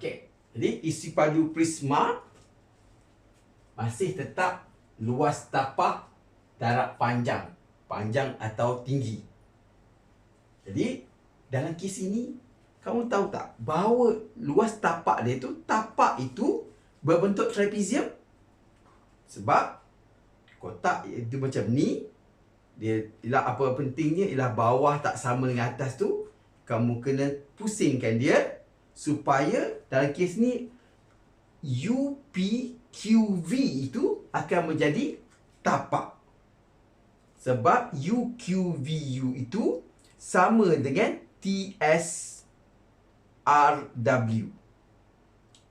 Okey. Jadi isi padu prisma masih tetap luas tapak darab panjang, panjang atau tinggi. Jadi dalam kes ini kamu tahu tak bahawa luas tapak dia tu tapak itu berbentuk trapezium sebab kotak itu macam ni dia ialah apa pentingnya ialah bawah tak sama dengan atas tu kamu kena pusingkan dia supaya dalam kes ni UPQV itu akan menjadi tapak. Sebab UQVU itu sama dengan TSRW.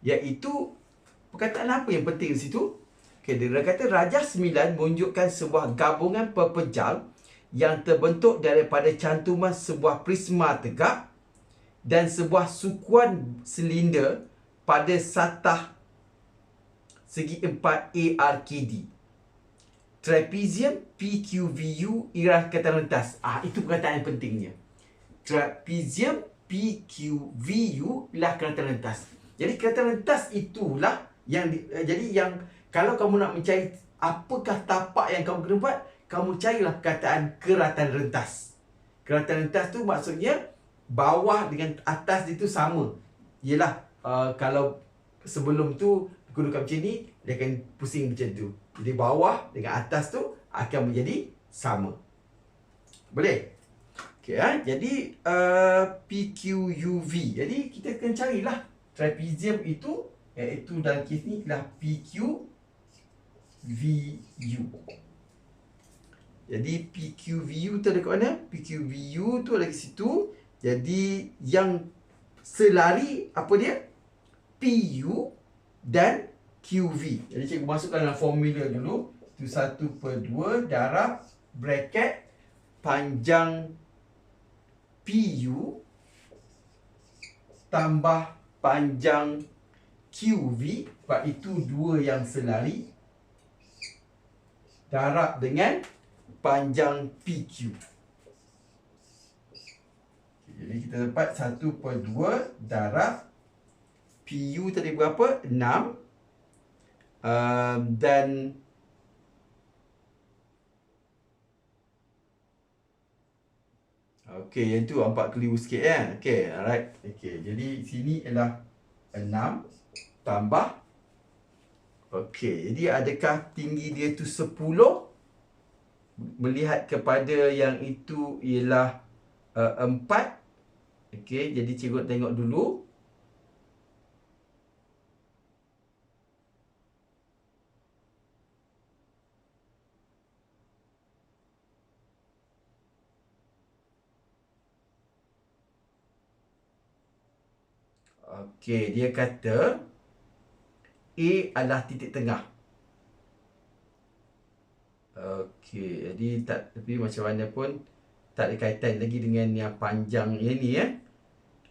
Iaitu perkataan apa yang penting di situ? Okay, dia kata Rajah Sembilan menunjukkan sebuah gabungan pepejal yang terbentuk daripada cantuman sebuah prisma tegak dan sebuah sukuan silinder pada satah segi empat ARKD. Trapezium PQVU ialah kata rentas. Ah itu perkataan yang pentingnya. Trapezium PQVU ialah kata rentas. Jadi kata rentas itulah yang uh, jadi yang kalau kamu nak mencari apakah tapak yang kamu kena buat, kamu carilah perkataan keratan rentas. Keratan rentas tu maksudnya bawah dengan atas itu sama. Yelah, uh, kalau sebelum tu gunakan macam ni, dia akan pusing macam tu. Jadi bawah dengan atas tu akan menjadi sama. Boleh? Okay, ha? Jadi uh, PQUV. Jadi kita akan carilah trapezium itu iaitu dalam kes ni ialah PQVU. Jadi PQVU tu ada kat mana? PQVU tu ada kat situ. Jadi yang selari apa dia? PU dan QV. Jadi cikgu masukkan dalam formula dulu. Itu 1 per 2 darab bracket panjang PU tambah panjang QV. Sebab itu dua yang selari. Darab dengan panjang PQ. Jadi kita dapat 1 per 2 darab PU tadi berapa? 6 uh, Dan Okey, yang tu nampak keliru sikit ya. Okey, alright. Okey, jadi sini ialah 6 tambah Okey, jadi adakah tinggi dia tu 10? Melihat kepada yang itu ialah uh, 4 Okey, jadi cikgu tengok dulu. Okey, dia kata A adalah titik tengah. Okey, jadi tak tapi macam mana pun tak ada kaitan lagi dengan yang panjang yang ni ya.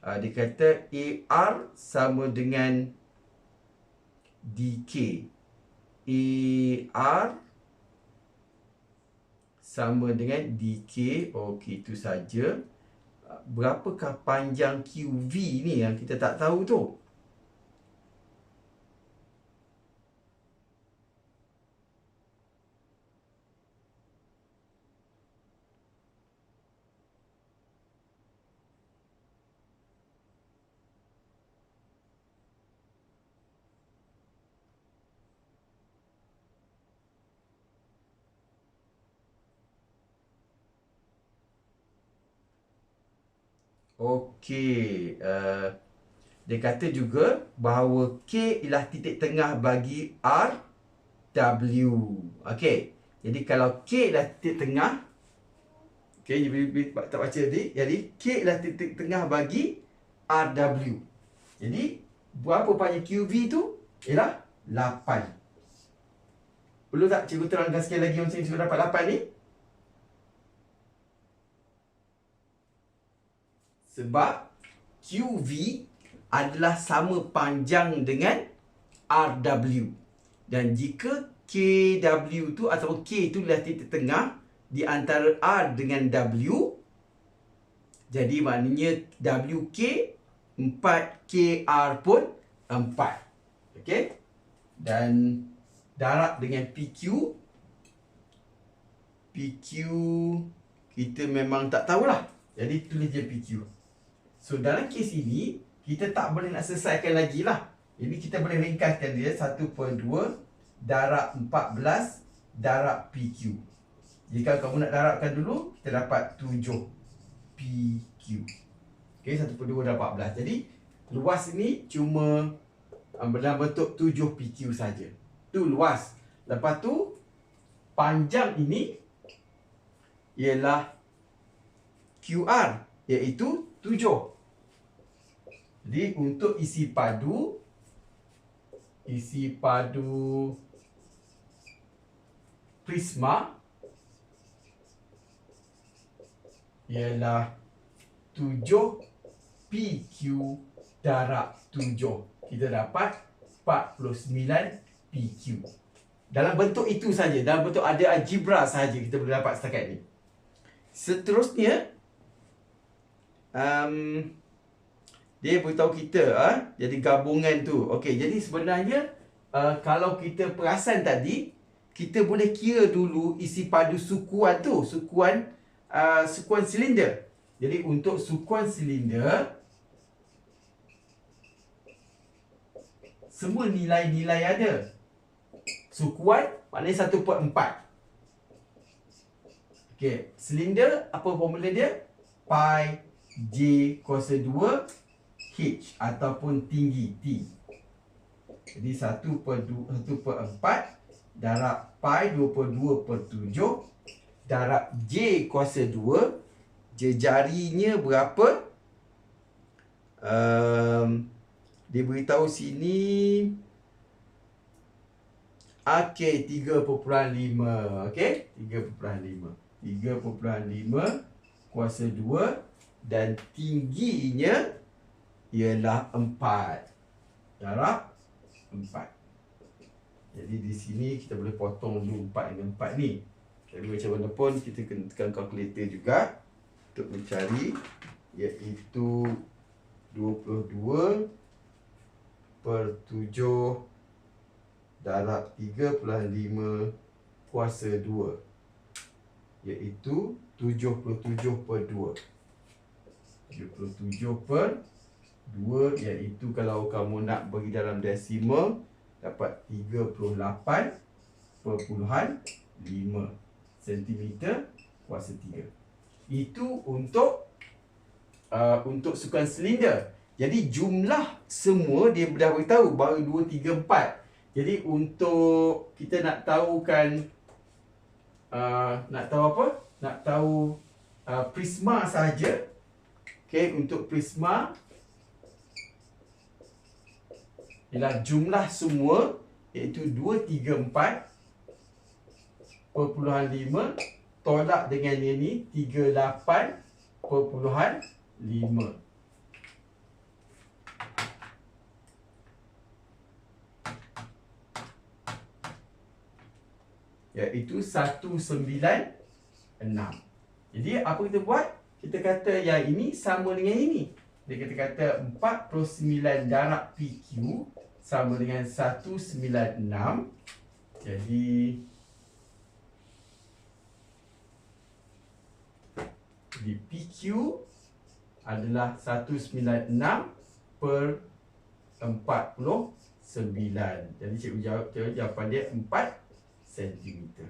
Uh, dia kata AR sama dengan DK. AR sama dengan DK. Okey, itu saja. Uh, berapakah panjang QV ni yang kita tak tahu tu? Okey, uh, dia kata juga bahawa K ialah titik tengah bagi R W. Okey. Jadi kalau K ialah titik tengah Okey, tak baca tadi. Jadi K ialah titik tengah bagi R W. Jadi berapa panjang QV tu? Ialah 8. Perlu tak cikgu terangkan sekali lagi macam sudah dapat 8 ni? Sebab QV adalah sama panjang dengan RW. Dan jika KW tu atau K tu adalah titik tengah di antara R dengan W. Jadi maknanya WK 4KR pun 4. Okey. Dan darab dengan PQ PQ kita memang tak tahulah. Jadi tulis je PQ. So dalam kes ini kita tak boleh nak selesaikan lagi lah. Jadi kita boleh ringkaskan dia 1 per 2 darab 14 darab PQ. Jika kamu nak darabkan dulu, kita dapat 7 PQ. Okey, 1 per 2 darab 14. Jadi luas ini cuma um, dalam bentuk 7 PQ saja. Tu luas. Lepas tu panjang ini ialah QR iaitu 7. Jadi untuk isi padu isi padu prisma ialah 7 PQ darab 7. Kita dapat 49 PQ. Dalam bentuk itu saja, dalam bentuk ada algebra saja kita boleh dapat setakat ni. Seterusnya um, dia beritahu kita ha? jadi gabungan tu. Okey, jadi sebenarnya uh, kalau kita perasan tadi kita boleh kira dulu isi padu sukuan tu, sukuan uh, sukuan silinder. Jadi untuk sukuan silinder semua nilai-nilai ada. Sukuan maknanya 1 per 4. Okey, silinder apa formula dia? Pi J kuasa 2 H ataupun tinggi T. Jadi 1 per 2, 1 per 4 darab pi 2 per 2 per 7 darab J kuasa 2 jejarinya berapa? Um, dia beritahu sini Okey, 3.5. Okey, 3.5. 3.5 kuasa 2 dan tingginya ialah 4 darab 4 jadi di sini kita boleh potong dulu 4 dengan 4 ni. Jadi macam mana pun kita kena tekan kalkulator juga untuk mencari iaitu 22 per 7 darab 3.5 kuasa 2 iaitu 77 per 2 77 per 2 iaitu kalau kamu nak bagi dalam desimal dapat 38 perpuluhan 5 cm kuasa 3 itu untuk uh, untuk sukan silinder jadi jumlah semua dia dah beritahu baru 2, 3, 4 jadi untuk kita nak tahukan uh, nak tahu apa? Nak tahu uh, prisma saja. Okey, untuk prisma ialah jumlah semua iaitu 2 3 4 perpuluhan 5 tolak dengan ini 38 perpuluhan 5 iaitu 196. Jadi apa kita buat? Kita kata yang ini sama dengan ini. Jadi kita kata 49 darab PQ sama dengan 196. Jadi di PQ adalah 196 per 49. Jadi cikgu jawab jawapan dia 4 cm.